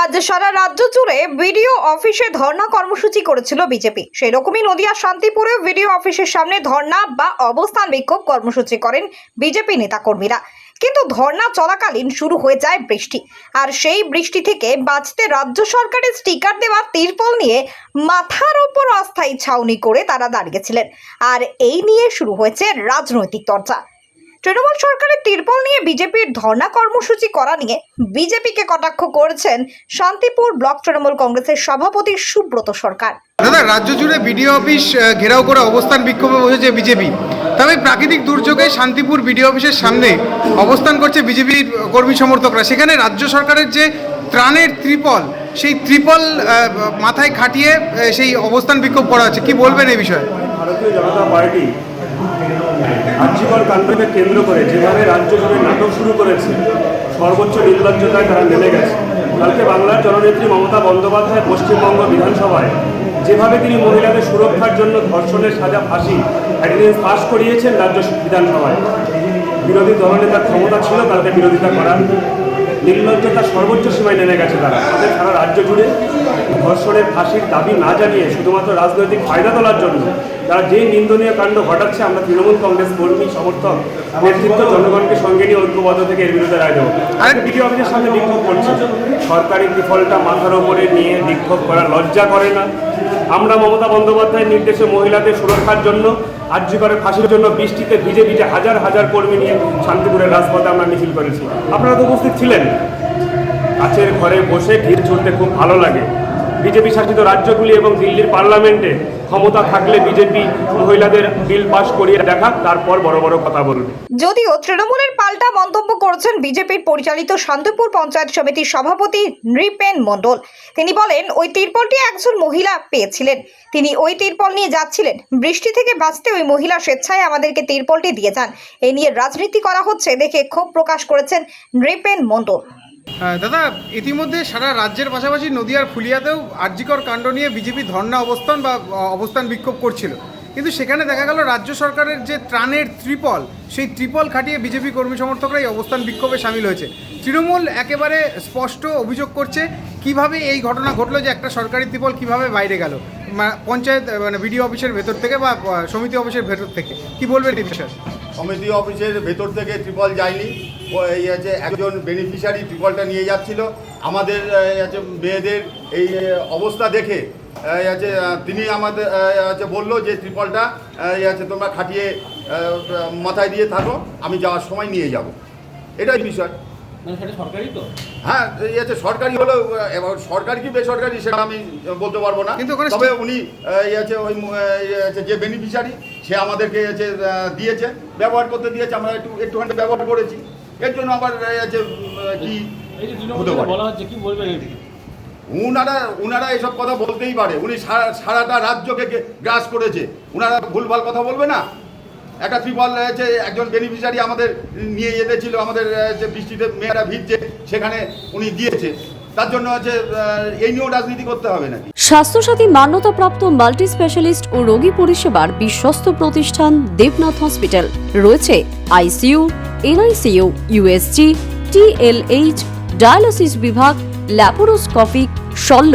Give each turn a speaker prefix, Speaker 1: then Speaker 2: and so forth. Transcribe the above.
Speaker 1: আজ সারা রাজ্য জুড়ে বিডিও অফিসে ধর্না কর্মসূচি করেছিল বিজেপি। সেই রকমই নদিয়া শান্তিপুরে বিডিও অফিসের সামনে ধর্না বা অবস্থান বিক্ষোভ কর্মসূচি করেন বিজেপি নেতাকর্মীরা। কিন্তু ধর্না চলাকালীন শুরু হয়ে যায় বৃষ্টি। আর সেই বৃষ্টি থেকে বাঁচতে রাজ্য সরকারের স্টিকার দেওয়া তিরপল নিয়ে মাথার ওপর অস্থায়ী ছাউনি করে তারা দাঁড়িয়েছিলেন। আর এই নিয়ে শুরু হয়েছে রাজনৈতিক চর্চা। তৃণমূল সরকারের তিরপল নিয়ে বিজেপির ধর্ণা কর্মসূচি করা নিয়ে বিজেপিকে কটাক্ষ করেছেন শান্তিপুর ব্লক তৃণমূল কংগ্রেসের সভাপতি সুব্রত সরকার।
Speaker 2: দাদা রাজ্য জুড়ে বিডিও অফিস ঘেরাও করে অবস্থান বিক্ষোভে বসেছে বিজেপি। তবে প্রাকৃতিক দুর্যোগে শান্তিপুর বিডিও অফিসের সামনে অবস্থান করছে বিজেপির কর্মী সমর্থকরা। সেখানে রাজ্য সরকারের যে ত্রাণের ত্রিপল সেই ত্রিপল মাথায় খাটিয়ে সেই অবস্থান বিক্ষোভ করা হচ্ছে। কি বলবেন এই বিষয়ে?
Speaker 3: ভারতীয় জনতা পার্টি আর্যিকর কাণ্ডকে কেন্দ্র করে যেভাবে রাজ্য জুড়ে নাটক শুরু করেছে, সর্বোচ্চ নির্লজ্জতায় তারা নেমে গেছে। কালকে বাংলার জননেত্রী মমতা বন্দ্যোপাধ্যায় পশ্চিমবঙ্গ বিধানসভায় যেভাবে তিনি মহিলাদের সুরক্ষার জন্য ধর্ষণের সাজা ফাঁসি অ্যাডিনেন্স পাশ করিয়েছেন রাজ্য বিধানসভায়। বিরোধী দলনেতার ক্ষমতা ছিল কালকে বিরোধিতা করার। নির্লজ্জতার সর্বোচ্চ সীমায় নেমে গেছে তারা। তাদের সারা রাজ্য জুড়ে ধর্ষণের ফাঁসির দাবি না জানিয়ে শুধুমাত্র রাজনৈতিক ফায়দা তোলার জন্য তারা যে নিন্দনীয় কাণ্ড ঘটাচ্ছে আমরা তৃণমূল কংগ্রেস কর্মী সমর্থক নেতৃত্ব জনগণকে সঙ্গে নিয়ে ঐক্যবদ্ধ থেকে এর বিরুদ্ধে রায় দেবো। আর বিডিও অফিসের সামনে বিক্ষোভ করছে। সরকারি ত্রিফলটা মাথার ওপরে নিয়ে বিক্ষোভ করা লজ্জা করে না। আমরা মমতা বন্দ্যোপাধ্যায়ের নির্দেশে মহিলাদের সুরক্ষার জন্য আর্যিকরের ফাঁসির জন্য বৃষ্টিতে ভিজে ভিজে হাজার হাজার কর্মী নিয়ে শান্তিপুরের রাজপথে আমরা মিছিল করেছি। আপনারা তো উপস্থিত ছিলেন। কাছের ঘরে বসে ভিড় ছুটতে খুব ভালো লাগে। বিজেপি শাসিত রাজ্যগুলি এবং দিল্লির পার্লামেন্টে ক্ষমতা থাকলে বিজেপি মহিলাদের বিল পাস করিয়ে দেখাক, তারপর বড় বড় কথা বলবে।
Speaker 1: যদিও তৃণমূলের পাল্টা মন্তব্য করেছেন বিজেপির পরিচালিত শান্তিপুর পঞ্চায়েত সমিতির সভাপতি নৃপেন মণ্ডল। তিনি বলেন, ওই তিরপলটি একজন মহিলা পেয়েছিলেন। তিনি ওই তিরপল নিয়ে যাচ্ছিলেন। বৃষ্টি থেকে বাঁচতে ওই মহিলা স্বেচ্ছায় আমাদেরকে তিরপলটি দিয়ে যান। এ নিয়ে রাজনীতি করা হচ্ছে দেখে ক্ষোভ প্রকাশ করেছেন নৃপেন মণ্ডল।
Speaker 2: দাদা, ইতিমধ্যে সারা রাজ্যের পাশাপাশি নদিয়ার ফুলিয়াতেও আর্যিকর কাণ্ড নিয়ে বিজেপি ধর্ণা অবস্থান বা অবস্থান বিক্ষোভ করছিল। কিন্তু সেখানে দেখা গেল রাজ্য সরকারের যে ত্রাণের ত্রিপল, সেই ত্রিপল খাটিয়ে বিজেপি কর্মী সমর্থকরা এই অবস্থান বিক্ষোভে সামিল হয়েছে। তৃণমূল একেবারে স্পষ্ট অভিযোগ করছে, কীভাবে এই ঘটনা ঘটলো যে একটা সরকারি ত্রিপল কীভাবে বাইরে গেল? পঞ্চায়েত মানে বিডিও অফিসের ভেতর থেকে বা সমিতি অফিসের ভেতর থেকে। কি বলবেন এই বিষয়ে?
Speaker 4: সমিতি অফিসের ভেতর থেকে ত্রিপল যায়নি। এই আছে একজন বেনিফিশিয়ারি ত্রিপলটা নিয়ে যাচ্ছিল। আমাদের এই আছে মেয়েদের এই অবস্থা দেখে আছে তিনি আমাদের আছে বলল যে ত্রিপলটা এই আছে তোমরা খাটিয়ে মাথায় দিয়ে থাকো আমি যাওয়ার সময় নিয়ে যাব। এটাই বিষয়।
Speaker 5: মানে সরকারি তো?
Speaker 4: হ্যাঁ এই আছে সরকারি হলো এবার সরকারি কি বেসরকারি সেটা আমি বলতে পারব না।
Speaker 2: কিন্তু
Speaker 4: তবে উনি এই আছে ওই যে বেনিফিশিয়ারি সে আমাদেরকে হচ্ছে দিয়েছে ব্যবহার করতে দিয়েছে আমরা একটু একটুখানি ব্যবহার করেছি। এর জন্য আবার উম, কি হতে পারে।
Speaker 5: কি
Speaker 4: উনারা উনারা এসব কথা বলতেই পারে। উনি সারা সারাটা রাজ্যকে গ্রাস করেছে। উনারা ভুলভাল কথা বলবে না? একটা ত্রিপল আছে একজন বেনিফিশিয়ারি আমাদের নিয়ে যেতেছিল আমাদের আহ, যে বৃষ্টিতে মেয়েরা ভিজছে সেখানে উনি দিয়েছে। তার জন্য আহ, এই রাজনীতি করতে হবে নাকি?
Speaker 6: স্বাস্থ্যসাথী মান্যতাপ্রাপ্ত মাল্টি স্পেশালিস্ট ও রোগী পরিষেবার বিশ্বস্ত প্রতিষ্ঠান দেবনাথ হসপিটাল। রয়েছে ICU NICU USG TLH dialysis বিভাগ ল্যাপারোস্কোপিক শল্য।